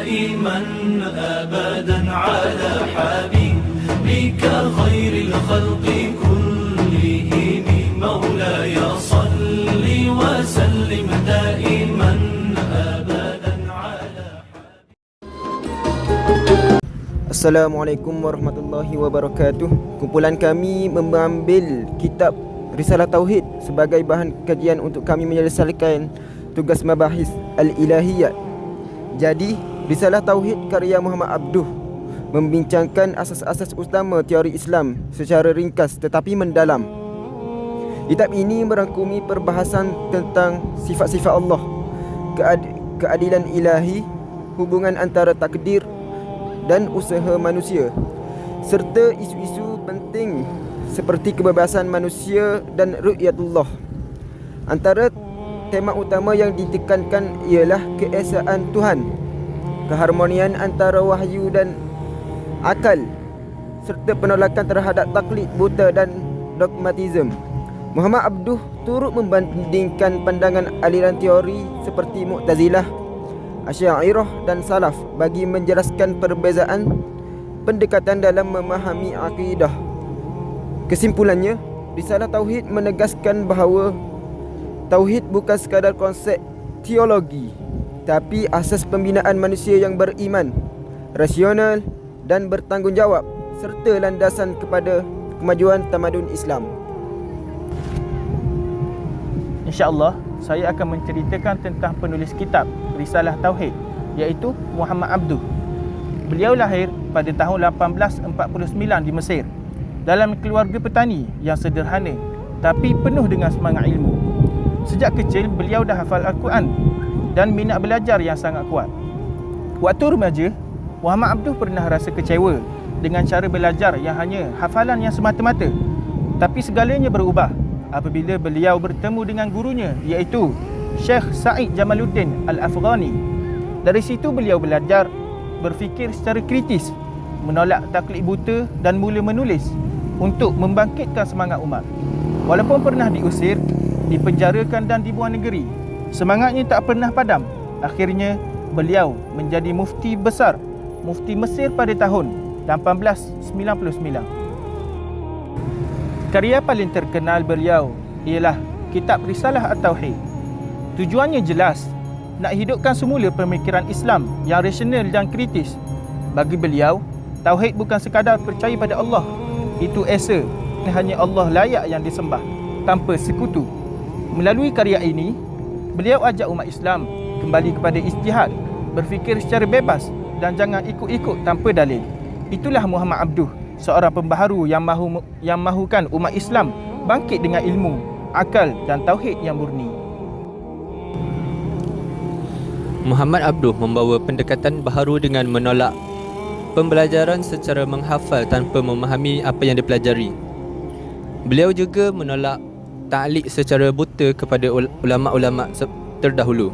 دائما أبدا على حبيبك خير الخلق كلهم مولاي صل وسلم دائما أبدا على Assalamualaikum warahmatullahi wabarakatuh. Kumpulan kami mengambil kitab Risalah Tauhid sebagai bahan kajian untuk kami menyelesaikan tugas mabahis al-ilahiyat. Jadi, Risalah Tauhid karya Muhammad Abduh membincangkan asas-asas utama teori Islam secara ringkas tetapi mendalam. Kitab ini merangkumi perbahasan tentang sifat-sifat Allah, kead- keadilan ilahi, hubungan antara takdir dan usaha manusia serta isu-isu penting seperti kebebasan manusia dan ru'yatullah. Antara tema utama yang ditekankan ialah keesaan Tuhan, keharmonian antara wahyu dan akal serta penolakan terhadap taklid buta dan dogmatism. Muhammad Abduh turut membandingkan pandangan aliran teori seperti Mu'tazilah, Asy'ariyah dan Salaf bagi menjelaskan perbezaan pendekatan dalam memahami akidah. Kesimpulannya, Risalah Tauhid menegaskan bahawa tauhid bukan sekadar konsep teologi, tapi asas pembinaan manusia yang beriman, rasional dan bertanggungjawab serta landasan kepada kemajuan tamadun Islam. InsyaAllah, saya akan menceritakan tentang penulis kitab Risalah Tauhid iaitu Muhammad Abduh. Beliau lahir pada tahun 1849 di Mesir dalam keluarga petani yang sederhana tapi penuh dengan semangat ilmu. Sejak kecil, beliau dah hafal Al-Quran dan minat belajar yang sangat kuat. Waktu remaja, Muhammad Abduh pernah rasa kecewa dengan cara belajar yang hanya hafalan yang semata-mata. Tapi segalanya berubah apabila beliau bertemu dengan gurunya iaitu Syekh Said Jamaluddin Al-Afghani. Dari situ beliau belajar berfikir secara kritis, menolak taklid buta dan mula menulis untuk membangkitkan semangat umat. Walaupun pernah diusir, dipenjarakan dan dibuang negeri, semangatnya tak pernah padam. Akhirnya beliau menjadi mufti besar, mufti Mesir pada tahun 1899. Karya paling terkenal beliau ialah Kitab Risalah At-Tauhid. Tujuannya jelas, nak hidupkan semula pemikiran Islam yang rasional dan kritis. Bagi beliau, tauhid bukan sekadar percaya pada Allah. Itu esa, hanya Allah layak yang disembah tanpa sekutu. Melalui karya ini, beliau ajak umat Islam kembali kepada istihad, berfikir secara bebas dan jangan ikut-ikut tanpa dalil. Itulah Muhammad Abduh, seorang pembaharu yang mahu yang mahukan umat Islam bangkit dengan ilmu, akal dan tauhid yang murni. Muhammad Abduh membawa pendekatan baharu dengan menolak pembelajaran secara menghafal tanpa memahami apa yang dipelajari. Beliau juga menolak ta'liq secara buta kepada ul- ulama-ulama terdahulu.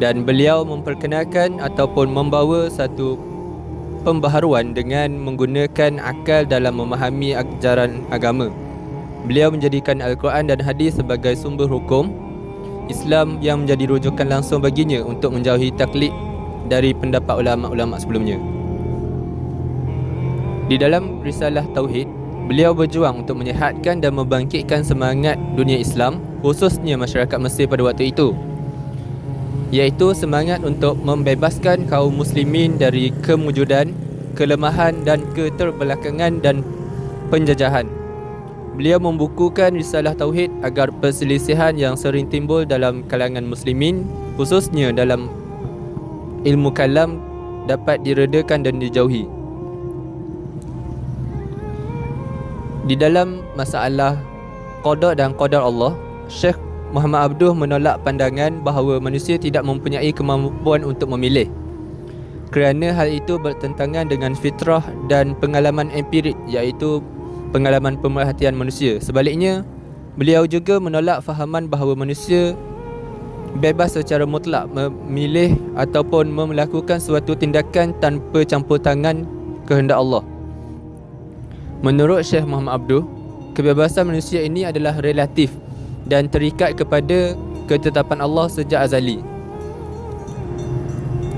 Dan beliau memperkenalkan ataupun membawa satu pembaharuan dengan menggunakan akal dalam memahami ajaran agama. Beliau menjadikan Al-Quran dan hadis sebagai sumber hukum Islam yang menjadi rujukan langsung baginya untuk menjauhi taklid dari pendapat ulama-ulama sebelumnya. Di dalam risalah Tauhid, beliau berjuang untuk menyehatkan dan membangkitkan semangat dunia Islam, khususnya masyarakat Mesir pada waktu itu. Iaitu semangat untuk membebaskan kaum muslimin dari kemujudan, kelemahan dan keterbelakangan dan penjajahan. Beliau membukukan risalah tauhid agar perselisihan yang sering timbul dalam kalangan muslimin khususnya dalam ilmu kalam dapat diredakan dan dijauhi. Di dalam masalah qada dan qadar Allah, Syekh Muhammad Abduh menolak pandangan bahawa manusia tidak mempunyai kemampuan untuk memilih. Kerana hal itu bertentangan dengan fitrah dan pengalaman empirik iaitu pengalaman pemerhatian manusia. Sebaliknya, beliau juga menolak fahaman bahawa manusia bebas secara mutlak memilih ataupun melakukan suatu tindakan tanpa campur tangan kehendak Allah. Menurut Syekh Muhammad Abduh, kebebasan manusia ini adalah relatif dan terikat kepada ketetapan Allah sejak azali.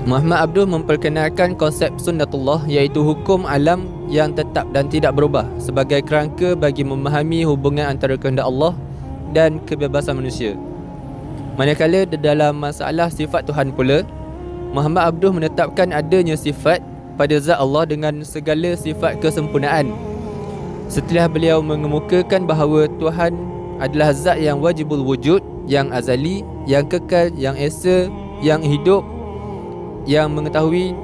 Muhammad Abdul memperkenalkan konsep sunnatullah iaitu hukum alam yang tetap dan tidak berubah sebagai kerangka bagi memahami hubungan antara kehendak Allah dan kebebasan manusia. Manakala dalam masalah sifat Tuhan pula, Muhammad Abdul menetapkan adanya sifat pada zat Allah dengan segala sifat kesempurnaan. Setelah beliau mengemukakan bahawa Tuhan adalah zat yang wajibul wujud, yang azali, yang kekal, yang esa, yang hidup, yang mengetahui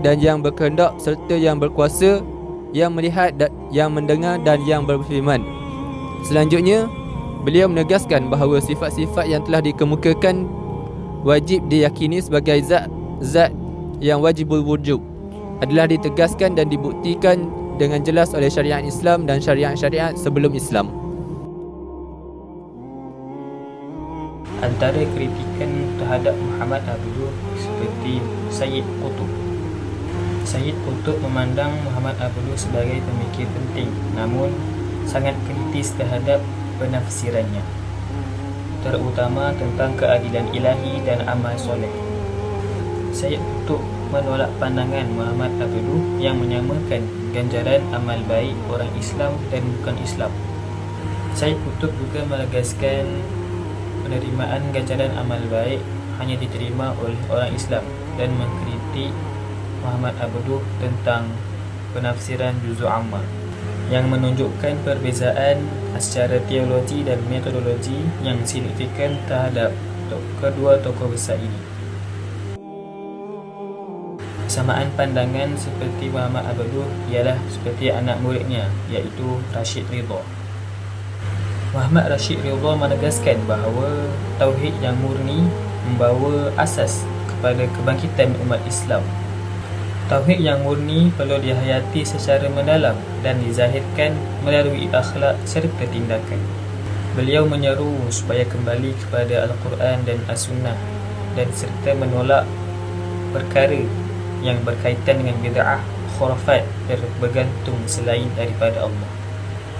dan yang berkehendak serta yang berkuasa, yang melihat dan yang mendengar dan yang berfirman. Selanjutnya, beliau menegaskan bahawa sifat-sifat yang telah dikemukakan wajib diyakini sebagai zat zat yang wajibul wujud adalah ditegaskan dan dibuktikan dengan jelas oleh syariat Islam dan syariat-syariat sebelum Islam. Antara kritikan terhadap Muhammad Abdul seperti Sayyid Qutub. Sayyid Qutub memandang Muhammad Abdul sebagai pemikir penting namun sangat kritis terhadap penafsirannya terutama tentang keadilan ilahi dan amal soleh. Sayyid Qutub menolak pandangan Muhammad Abdul yang menyamakan ganjaran amal baik orang Islam dan bukan Islam. Sayyid Qutub juga menegaskan penerimaan ganjaran amal baik hanya diterima oleh orang Islam dan mengkritik Muhammad Abduh tentang penafsiran juzul amal yang menunjukkan perbezaan secara teologi dan metodologi yang signifikan terhadap kedua tokoh besar ini. Kesamaan pandangan seperti Muhammad Abduh ialah seperti anak muridnya iaitu Rashid Ridha. Muhammad Rashid Ridha menegaskan bahawa tauhid yang murni membawa asas kepada kebangkitan umat Islam. Tauhid yang murni perlu dihayati secara mendalam dan dizahirkan melalui akhlak serta tindakan. Beliau menyeru supaya kembali kepada Al-Quran dan As-Sunnah dan serta menolak perkara yang berkaitan dengan bid'ah, khurafat bergantung selain daripada Allah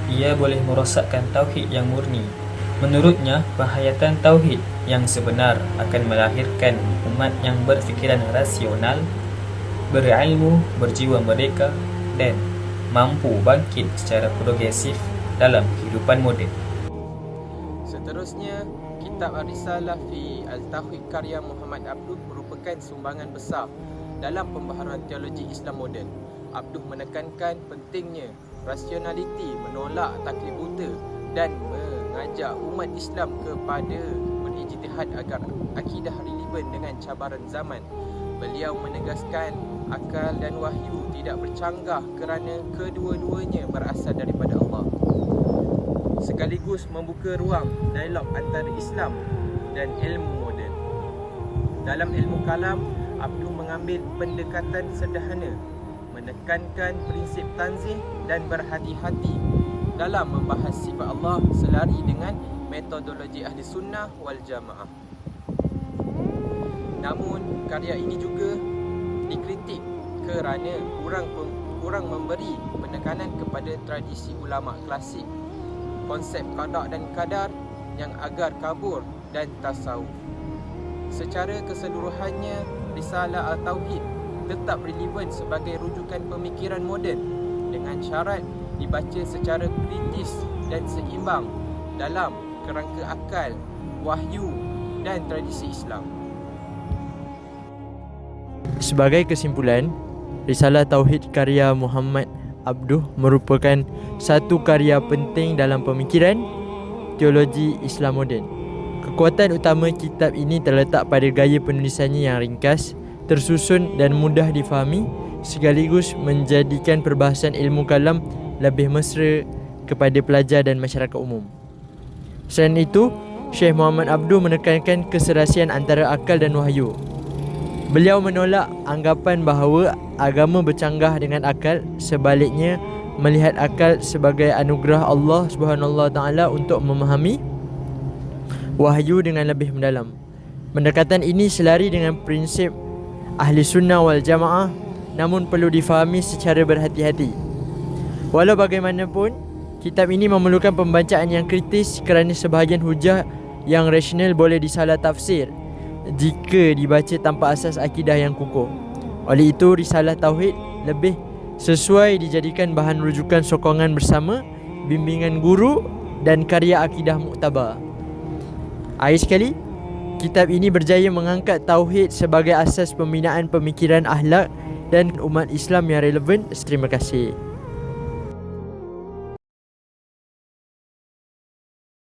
ia boleh merosakkan tauhid yang murni. Menurutnya, penghayatan tauhid yang sebenar akan melahirkan umat yang berfikiran rasional, berilmu, berjiwa mereka dan mampu bangkit secara progresif dalam kehidupan moden. Seterusnya, kitab Ar-Risalah fi Al-Tauhid karya Muhammad Abduh merupakan sumbangan besar dalam pembaharuan teologi Islam moden. Abduh menekankan pentingnya rasionaliti menolak taklid buta dan mengajak umat Islam kepada berijtihad agar akidah relevan dengan cabaran zaman. Beliau menegaskan akal dan wahyu tidak bercanggah kerana kedua-duanya berasal daripada Allah. Sekaligus membuka ruang dialog antara Islam dan ilmu moden. Dalam ilmu kalam, Abdul mengambil pendekatan sederhana menekankan prinsip tanzih dan berhati-hati dalam membahas sifat Allah selari dengan metodologi ahli sunnah wal jamaah. Namun karya ini juga dikritik kerana kurang kurang memberi penekanan kepada tradisi ulama klasik konsep qada dan kadar yang agar kabur dan tasawuf. Secara keseluruhannya, Risalah Al-Tauhid tetap relevan sebagai rujukan pemikiran moden dengan syarat dibaca secara kritis dan seimbang dalam kerangka akal, wahyu dan tradisi Islam. Sebagai kesimpulan, Risalah Tauhid karya Muhammad Abduh merupakan satu karya penting dalam pemikiran teologi Islam moden. Kekuatan utama kitab ini terletak pada gaya penulisannya yang ringkas, tersusun dan mudah difahami sekaligus menjadikan perbahasan ilmu kalam lebih mesra kepada pelajar dan masyarakat umum. Selain itu, Syekh Muhammad Abdul menekankan keserasian antara akal dan wahyu. Beliau menolak anggapan bahawa agama bercanggah dengan akal, sebaliknya melihat akal sebagai anugerah Allah Subhanahu taala untuk memahami wahyu dengan lebih mendalam. Pendekatan ini selari dengan prinsip ahli sunnah wal jamaah namun perlu difahami secara berhati-hati. Walau bagaimanapun, kitab ini memerlukan pembacaan yang kritis kerana sebahagian hujah yang rasional boleh disalah tafsir. jika dibaca tanpa asas akidah yang kukuh. Oleh itu, risalah tauhid lebih sesuai dijadikan bahan rujukan sokongan bersama, bimbingan guru dan karya akidah muktabar. Akhir sekali, kitab ini berjaya mengangkat tauhid sebagai asas pembinaan pemikiran akhlak dan umat Islam yang relevan. Terima kasih.